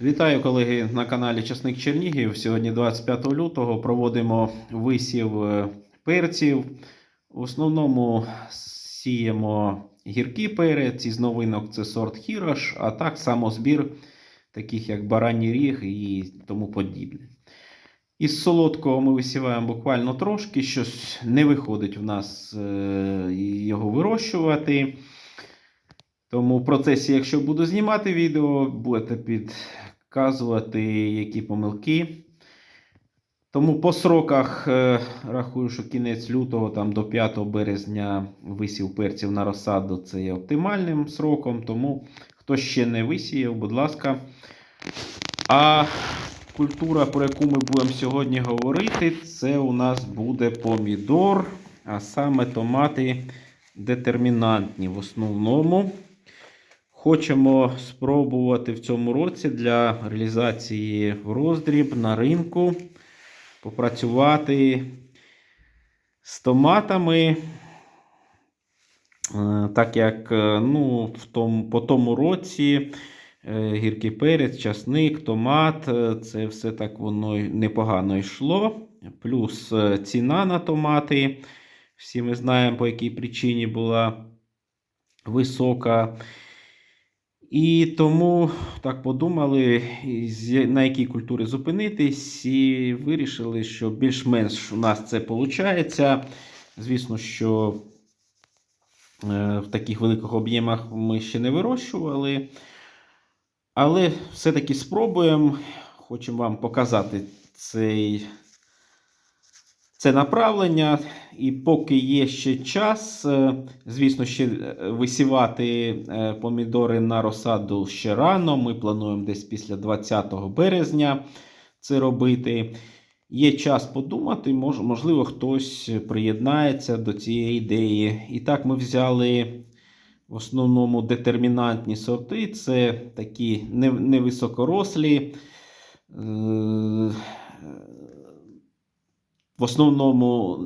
Вітаю колеги на каналі Часник Чернігів. Сьогодні 25 лютого проводимо висів е, перців. В основному сіємо гіркий перець із новинок це сорт Хірош, а так само збір таких як бараній ріг і тому подібне. Із солодкого ми висіваємо буквально трошки, щось не виходить в нас е, його вирощувати. Тому в процесі, якщо буду знімати відео, будете підказувати, які помилки. Тому по сроках е, рахую, що кінець лютого там, до 5 березня висів перців на розсаду це є оптимальним сроком. Тому хто ще не висіяв, будь ласка. А культура, про яку ми будемо сьогодні говорити, це у нас буде помідор, а саме томати детермінантні в основному. Хочемо спробувати в цьому році для реалізації в роздріб на ринку попрацювати з томатами. Е, Так як е, ну, в тому, по тому році е, гіркий перець, часник, томат це все так воно непогано йшло. Плюс ціна на томати. Всі ми знаємо, по якій причині була висока. І тому так подумали, на якій культурі зупинитись, і вирішили, що більш-менш у нас це виходить. Звісно, що е, в таких великих об'ємах ми ще не вирощували. Але все-таки спробуємо. Хочемо вам показати цей, це направлення. І поки є ще час, е, звісно, ще е, висівати е, помідори на розсаду ще рано. Ми плануємо десь після 20 березня це робити. Є час подумати, можливо, хтось приєднається до цієї ідеї. І так ми взяли в основному детермінантні сорти. Це такі невисокорослі. Е, В основному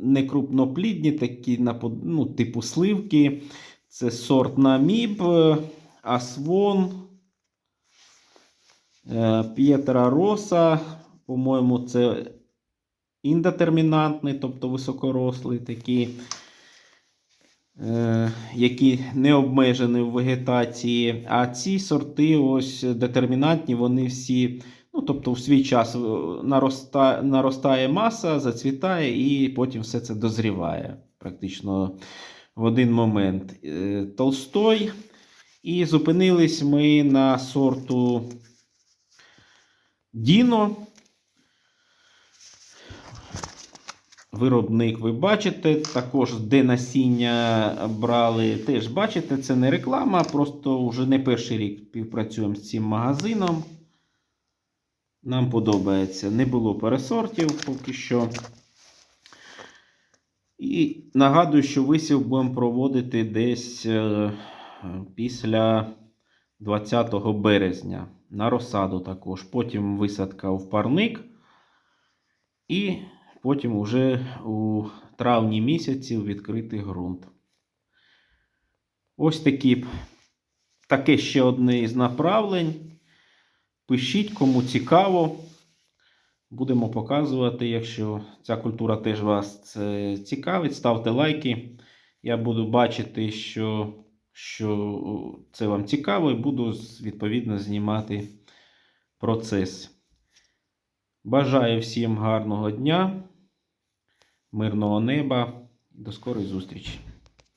некрупноплідні, такі напод- ну, типу сливки. Це сорт Наміб, Асвон, е, П'єтра Роса. По-моєму, це індетермінантний, тобто високорослий, такі, е, які не обмежені в вегетації. А ці сорти, ось детермінантні, вони всі. Ну, тобто, в свій час е, нароста, наростає маса, зацвітає, і потім все це дозріває практично в один момент. Е, Толстой. І зупинились ми на сорту Діно. Виробник ви бачите, також де насіння брали, теж бачите, це не реклама, просто вже не перший рік співпрацюємо з цим магазином. Нам подобається. Не було пересортів поки що. І нагадую, що висів будемо проводити десь е, після 20 березня. На розсаду також. Потім висадка в парник. І потім уже у травні місяці відкритий ґрунт. Ось такі, таке ще одне із направлень. Пишіть, кому цікаво. Будемо показувати, якщо ця культура теж вас цікавить, ставте лайки. Я буду бачити, що, що це вам цікаво, і буду відповідно знімати процес. Бажаю всім гарного дня, мирного неба. До скорої зустрічі!